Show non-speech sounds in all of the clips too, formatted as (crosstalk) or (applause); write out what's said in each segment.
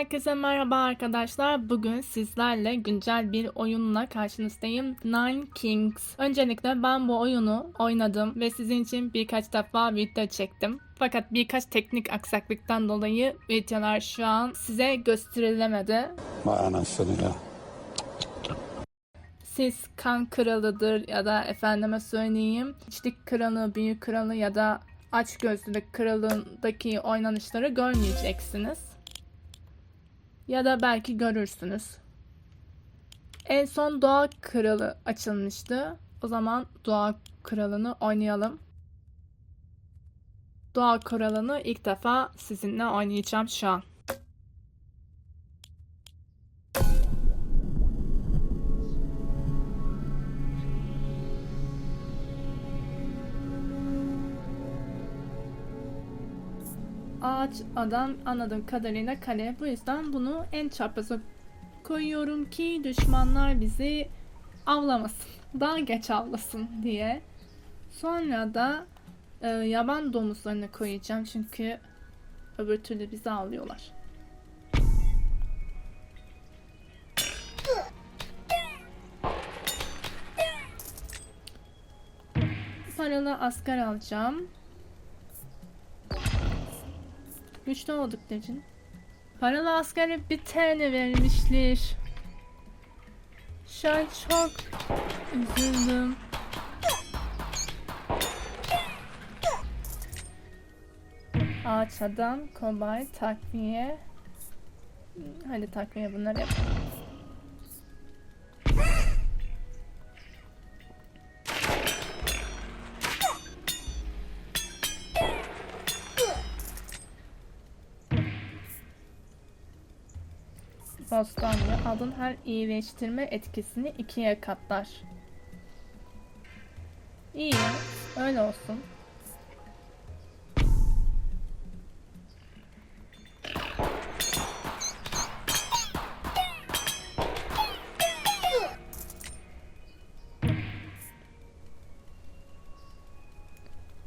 Herkese merhaba arkadaşlar. Bugün sizlerle güncel bir oyunla karşınızdayım. Nine Kings. Öncelikle ben bu oyunu oynadım ve sizin için birkaç defa video çektim. Fakat birkaç teknik aksaklıktan dolayı videolar şu an size gösterilemedi. Vay anasını ya. Siz kan kralıdır ya da efendime söyleyeyim içlik kralı, büyü kralı ya da aç gözlülük kralındaki oynanışları görmeyeceksiniz. Ya da belki görürsünüz. En son doğa kralı açılmıştı. O zaman doğa kralını oynayalım. Doğa kralını ilk defa sizinle oynayacağım şu an. Ağaç adam anladığım kadarıyla kale. Bu yüzden bunu en çapraza koyuyorum ki düşmanlar bizi avlamasın. Daha geç avlasın diye. Sonra da e, yaban domuzlarını koyacağım çünkü öbür türlü bizi avlıyorlar. Paralı asker alacağım. Güçlü olduk için. Paralı askere bir tane vermişler. Şu an çok üzüldüm. Ağaç adam, kobay, takviye. Hadi takviye bunları yapalım. Bostanlı alın her iyileştirme etkisini ikiye katlar. İyi, öyle olsun.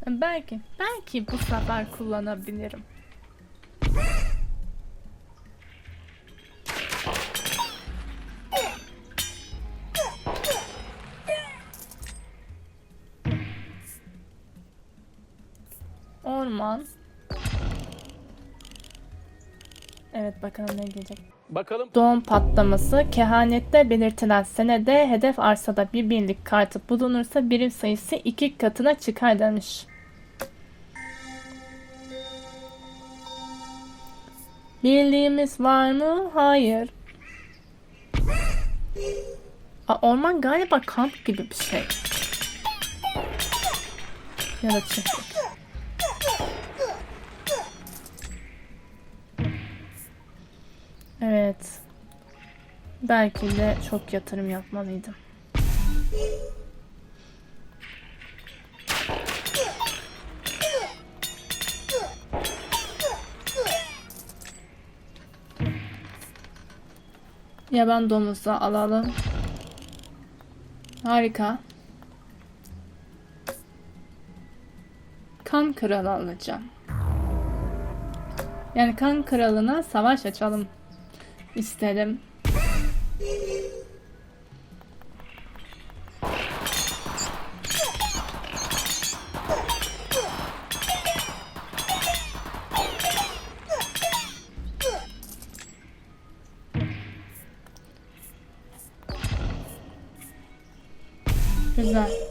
Belki, belki bu sefer kullanabilirim. Ne gelecek. Bakalım Doğum patlaması kehanette belirtilen senede hedef arsada bir birlik kartı bulunursa birim sayısı iki katına çıkar demiş. Birliğimiz var mı? Hayır. Aa, orman galiba kamp gibi bir şey. Ya da çiftlik. Evet. Belki de çok yatırım yapmalıydım. Yaban domuzu alalım. Harika. Kan kralı alacağım. Yani kan kralına savaş açalım isterim. Güzel.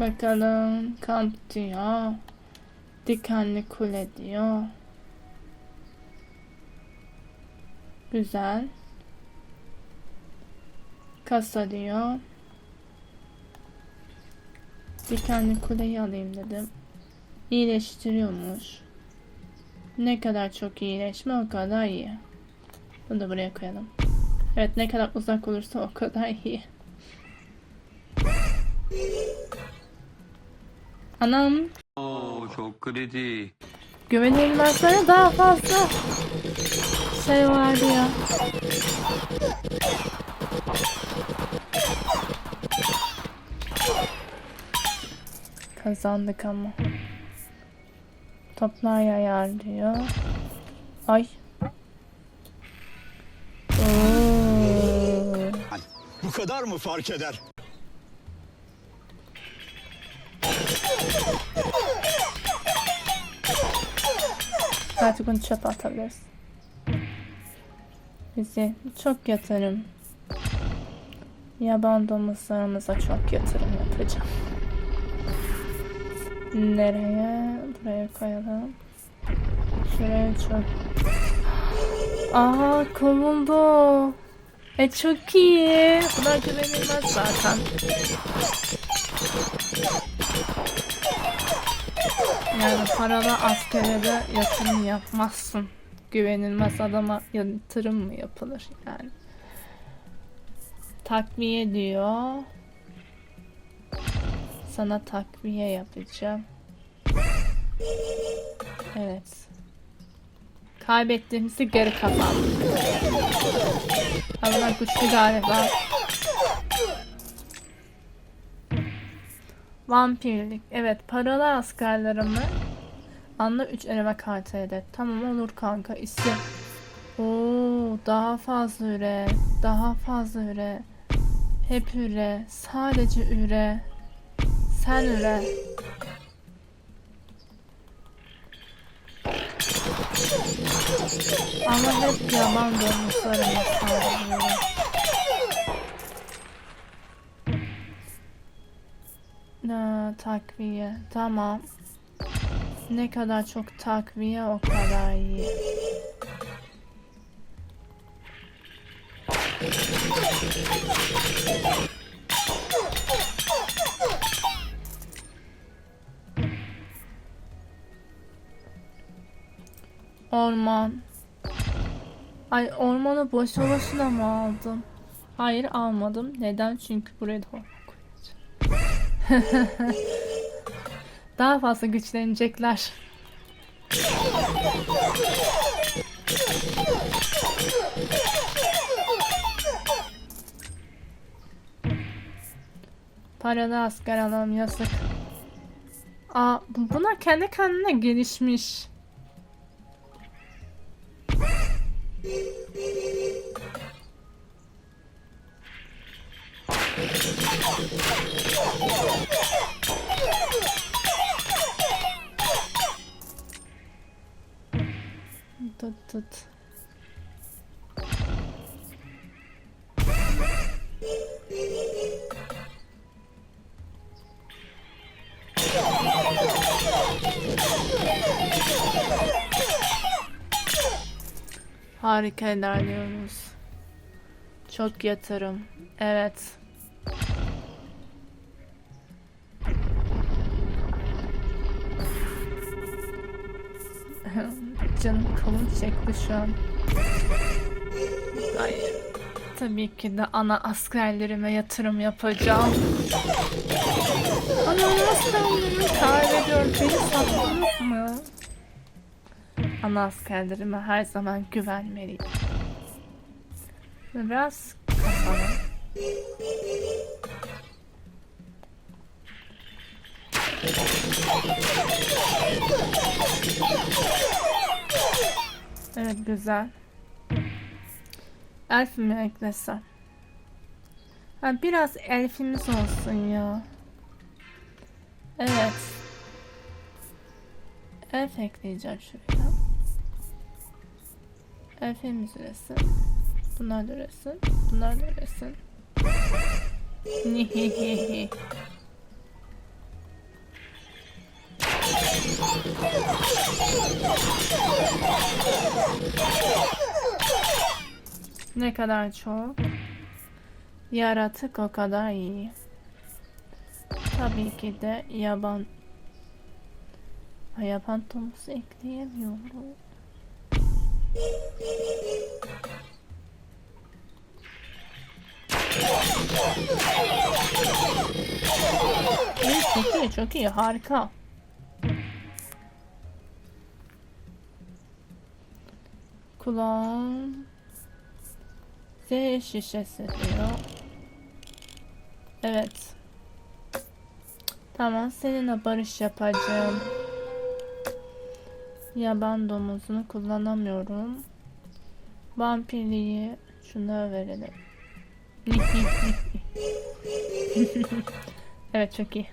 Bakalım kamp diyor. Dikenli kule diyor. Güzel. Kasa diyor. Dikenli kuleyi alayım dedim. İyileştiriyormuş. Ne kadar çok iyileşme o kadar iyi. Bunu da buraya koyalım. Evet ne kadar uzak olursa o kadar iyi. Anam Oo çok kredi. Güvenilmezlere daha fazla şey vardı ya. Kazandık ama. Toplar yayar diyor. Ay. Oo. Bu kadar mı fark eder? Artık bunu çöpe atabiliriz. Bizi çok yatırım. Yaban domuzlarımıza çok yatırım yapacağım. Nereye? Buraya koyalım. Şuraya çok... Aa kovuldu. E çok iyi. Buna güvenilmez zaten. Yani paralı askere de yatırım yapmazsın. Güvenilmez adama yatırım mı yapılır yani? Takviye diyor. Sana takviye yapacağım. Evet. Kaybettiğimizi geri kazandık. Ama güçlü galiba. Vampirlik. Evet paralı askerlerimi anla 3 eleme kartı ede. Tamam olur kanka isim. Oo daha fazla üre. Daha fazla üre. Hep üre. Sadece üre. Sen üre. Ama hep yaban domuzlarıma saldırıyor. Ha, takviye. Tamam. Ne kadar çok takviye o kadar iyi. Orman. Ay ormanı boşu boşuna mı aldım? Hayır almadım. Neden? Çünkü buraya da. (laughs) Daha fazla güçlenecekler. Paralı asker alalım yazık. Aa, bu- bunlar kendi kendine gelişmiş. Tut tut. Harika ilerliyoruz. Çok yatırım. Evet. (laughs) Canım kalın çekti şu an. Hayır. Tabii ki de ana askerlerime yatırım yapacağım. Ana askerlerimi kaybediyorum. Beni sattınız mı? Ana askerlerime her zaman güvenmeliyim. Ve Biraz kasalım. Evet güzel. Elf mi eklesem? Ha, biraz elfimiz olsun ya. Evet. Elf ekleyeceğim şuraya. Elfimiz üresin. Bunlar da üresin. Bunlar da üresin. Ne kadar çok yaratık o kadar iyi. Tabii ki de yaban Ay, yaban domuzu ekleyemiyorum. İyi, çok iyi, çok iyi, harika. Klon. Z şişesi diyor. Evet. Tamam seninle barış yapacağım. Yaban domuzunu kullanamıyorum. Vampirliği şuna verelim. (laughs) evet çok iyi.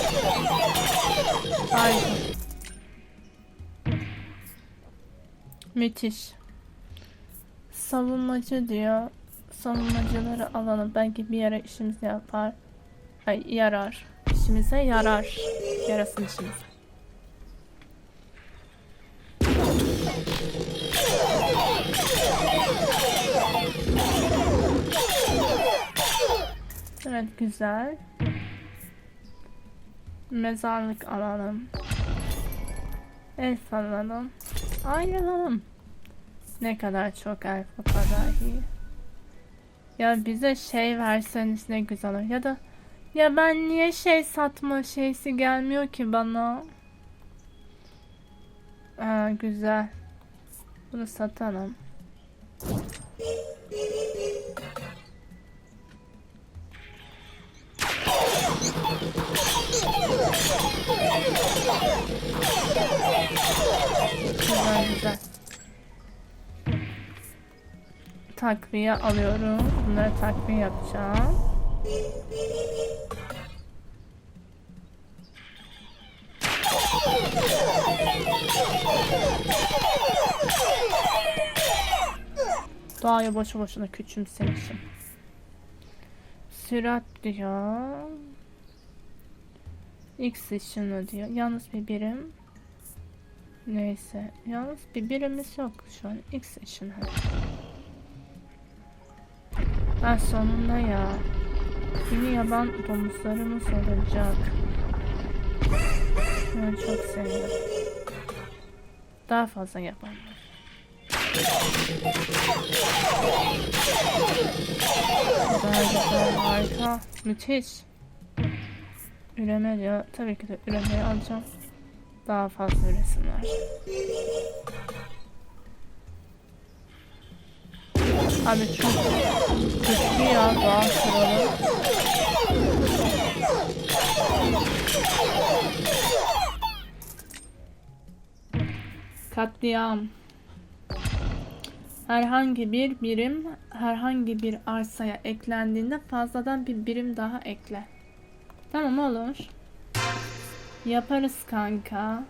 (laughs) Harika. Müthiş. Savunmacı diyor. Savunmacıları alalım. Belki bir yere işimize yapar. Ay yarar. İşimize yarar. Yarasın işimize. Evet güzel. Mezarlık alalım. Elf alalım. Ayrılalım. Ne kadar çok elf o kadar iyi. Ya bize şey verseniz ne güzel olur. Ya da ya ben niye şey satma şeysi gelmiyor ki bana? Aa, güzel. Bunu satalım. Takviye alıyorum. Bunları takviye yapacağım. Doğaya boşu boşuna küçümsemişim. Sürat diyor. X ışını diyor. Yalnız bir birim. Neyse. Yalnız bir birimimiz yok şu an. X ışını. Ha sonunda ya. Yeni yaban domuzlarımız olacak. Ben çok sevdim. Daha fazla. Güzel güzel harika. Müthiş. Üreme diyor. Tabii ki de üremeyi alacağım. Daha fazla üresinler. Abi çok güçlü ya doğa kralı. Katliam. Herhangi bir birim herhangi bir arsaya eklendiğinde fazladan bir birim daha ekle. Tamam olur. Yaparız kanka.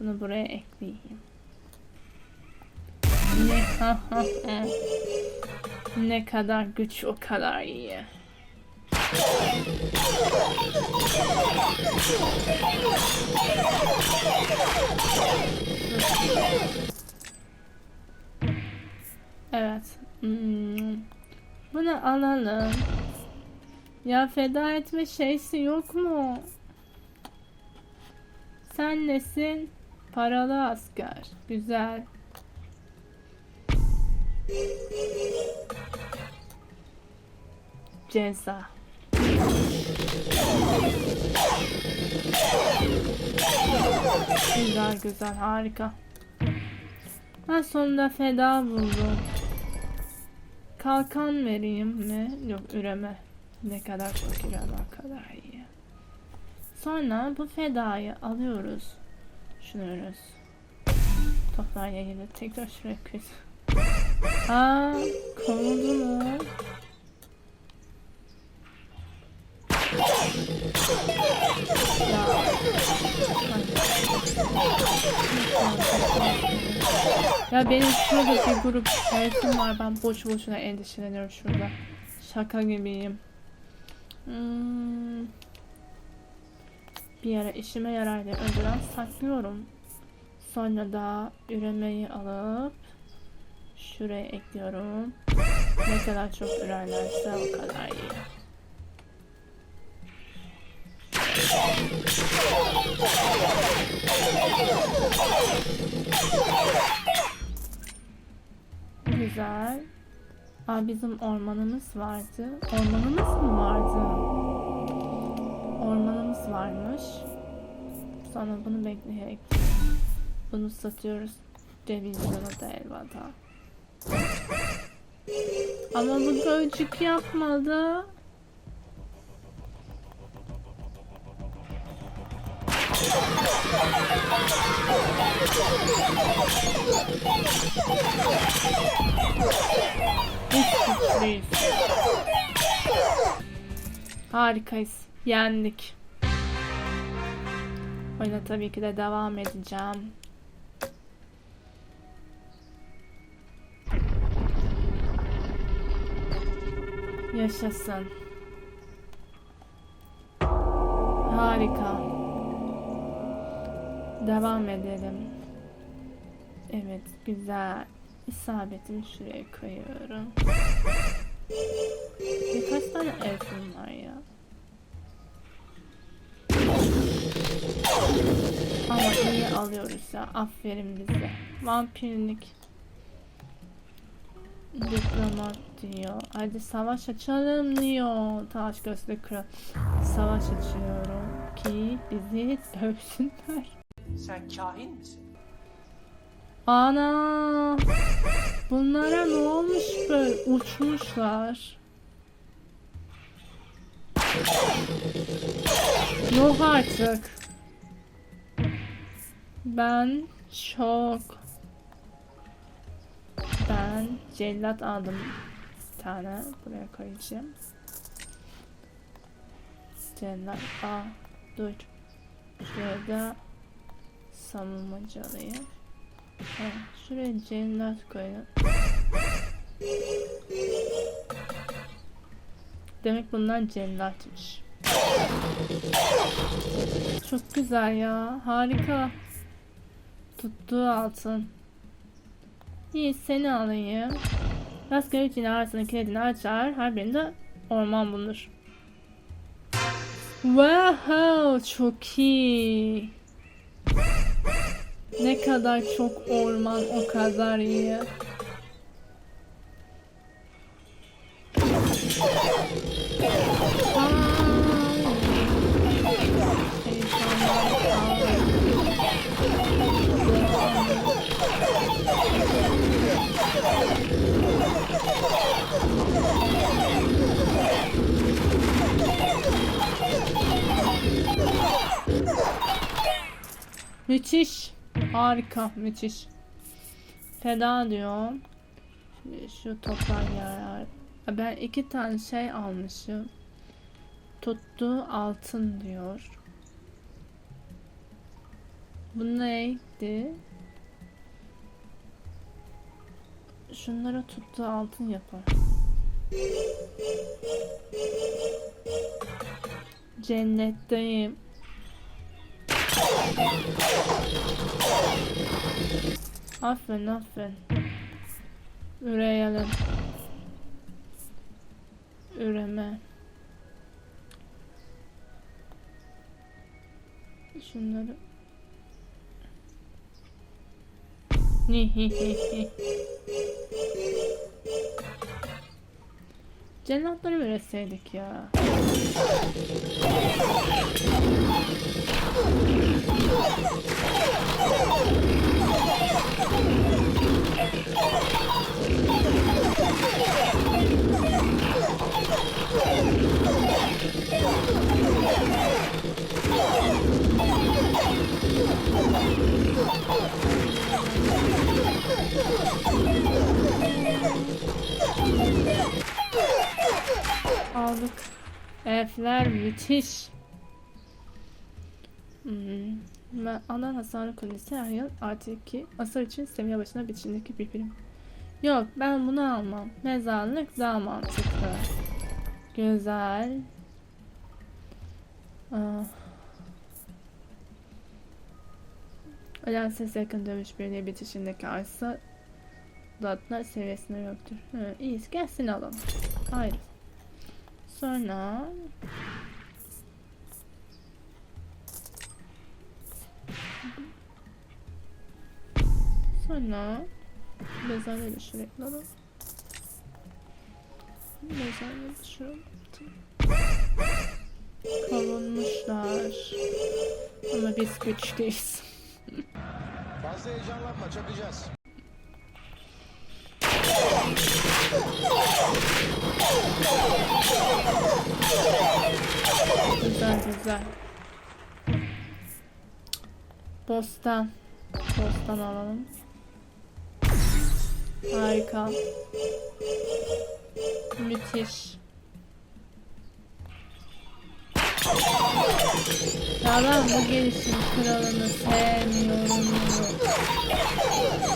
Bunu buraya ekleyeyim. Ne, ne kadar güç o kadar iyi. Evet. Hmm. Bunu alalım. Ya feda etme şeysi yok mu? Sen nesin? Paralı asker. Güzel. Ceza. Güzel güzel harika. Ben sonunda feda buldum. Kalkan vereyim mi? Yok üreme. Ne kadar çok üreme kadar iyi. Sonra bu fedayı alıyoruz. Örüyoruz. Toplar yayını tekrar şuraya koy. Aa, kovuldu mu? Ya. Benim şurada bir grup elfim var. Ben boş boşuna endişeleniyorum şurada. Şaka gibiyim. Hmm. Bir yere işime yarar diye önceden saklıyorum. Sonra da üremeyi alıp şuraya ekliyorum. Ne kadar çok ürerlerse o kadar iyi. Güzel. Aa, bizim ormanımız vardı. Ormanımız mı vardı? Ormanımız varmış. Sonra bunu bekleyerek bunu satıyoruz. Revizyona da elveda. Ama bu gölcük yapmadı. Hiç. Harikayız. Yendik. Oyuna tabii ki de devam edeceğim. Yaşasın. Harika. Devam edelim. Evet, güzel. İsabetimi şuraya koyuyorum. Birkaç tane elfim var ya. Ama iyi alıyoruz ya. Aferin bize. Vampirlik. Diplomat diyor. Hadi savaş açalım diyor. Taş gözlü kral. Savaş açıyorum ki bizi (laughs) dövsünler. Sen kahin misin? Ana! Bunlara ne olmuş böyle? Uçmuşlar. Yok artık. Ben şok. Ben cellat aldım tane. Buraya koyacağım. Cellat. Aa, dur. Şuraya da savunmacı alayım. Ha, şuraya cellat koyalım. Demek bunlar cellatmış. Çok güzel ya. Harika. Tuttuğu altın. İyi seni alayım. Rastgele için arasının kilidini açar. Her birinde orman bulunur. Wow, çok iyi. Ne kadar çok orman o kadar iyi. Müthiş. Harika. Müthiş. Feda diyor. Şimdi şu toplar yarar. Ben iki tane şey almışım. Tuttu altın diyor. Bu neydi? Şunlara tuttu altın yapar. Cennetteyim. Aferin aferin. Üreyelim. Üreme. Şunları. Cellatları üreseydik ya. Aldık. Elfler müthiş. Hmm. Alan hasarı kulesi her yıl artı 2 hasar için seviye başına biçimdeki bir birim. Yok ben bunu almam. Mezarlık daha mantıklı. Güzel. Ah. Ölen ses yakın dövüş birliği bitişindeki arsa Datlar seviyesinde yoktur. Hı, iyiyiz. Gelsin alalım. Hayır. Sonra Sonra Mezarları sürekli alalım. Mezarları sürekli Kavunmuşlar. Ama biz güçlüyüz. Fazla heyecanlanma çakacağız. Güzel güzel. Bostan. Bostan alalım. Harika. Müthiş. Ya ben bu gelişim kralını sevmiyorum.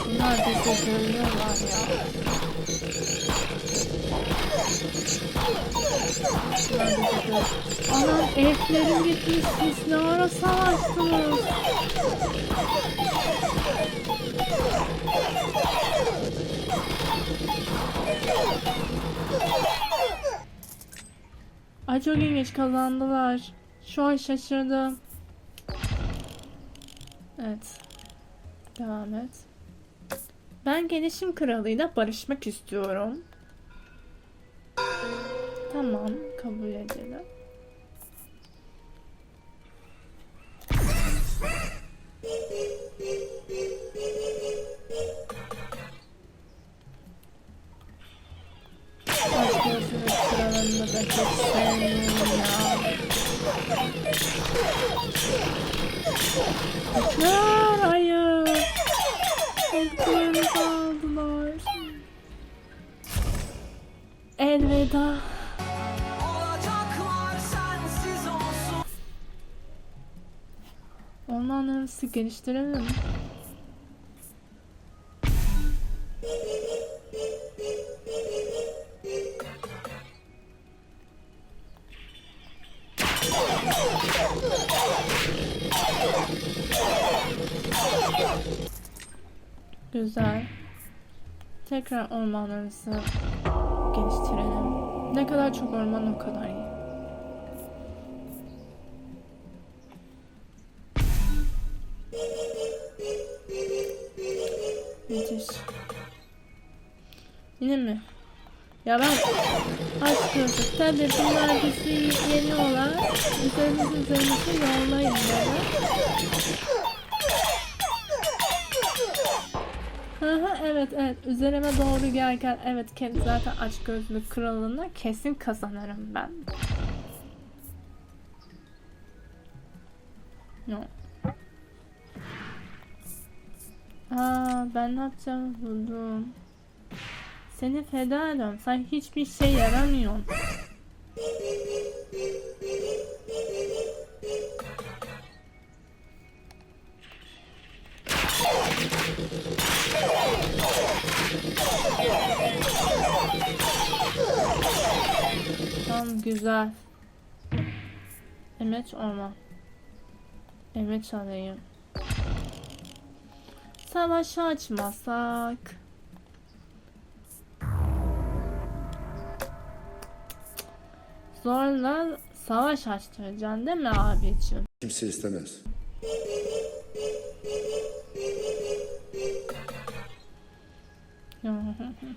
Bunlar bizi görüyorlar ya. Anam elflerim gitmiş siz ne ara savaştınız? Ay çok ilginç kazandılar. Şu an şaşırdım. Evet. Devam et. Ben gelişim kralıyla barışmak istiyorum. Tamam, kabul edelim. Da. Hayır, hayır. Aldılar. Elveda. Orman arası geliştirelim. Güzel. Tekrar orman arası geliştirelim. Ne kadar çok orman o kadar iyi. Müthiş. Yine mi? Ya ben aşk olsun. Tabii bunlar bizi yeniyorlar. Üzerimizi üzerimizi yollayın dedi. Evet evet üzerime doğru gelirken evet kendi zaten aç gözlü kralına kesin kazanırım ben. Yok. Aa ben ne yapacağımı buldum. Seni feda ediyorum. Sen hiçbir şey yaramıyorsun. Güzel. Emeç orman. Emeç alayım. Savaşı açmasak. Zorla savaş açtıracaksın değil mi abicim? Kimse istemez. (laughs)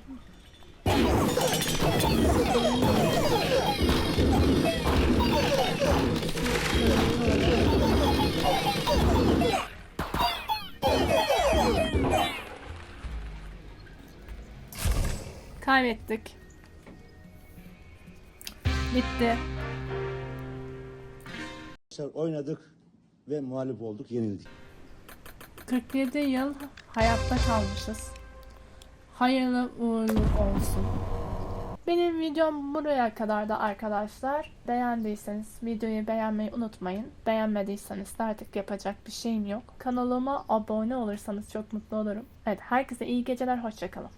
Kaybettik. Bitti. oynadık ve mağlup olduk, yenildik. 47 yıl hayatta kalmışız. Hayırlı uğurlu olsun. Benim videom buraya kadar da arkadaşlar. Beğendiyseniz videoyu beğenmeyi unutmayın. Beğenmediyseniz de artık yapacak bir şeyim yok. Kanalıma abone olursanız çok mutlu olurum. Evet herkese iyi geceler, hoşçakalın.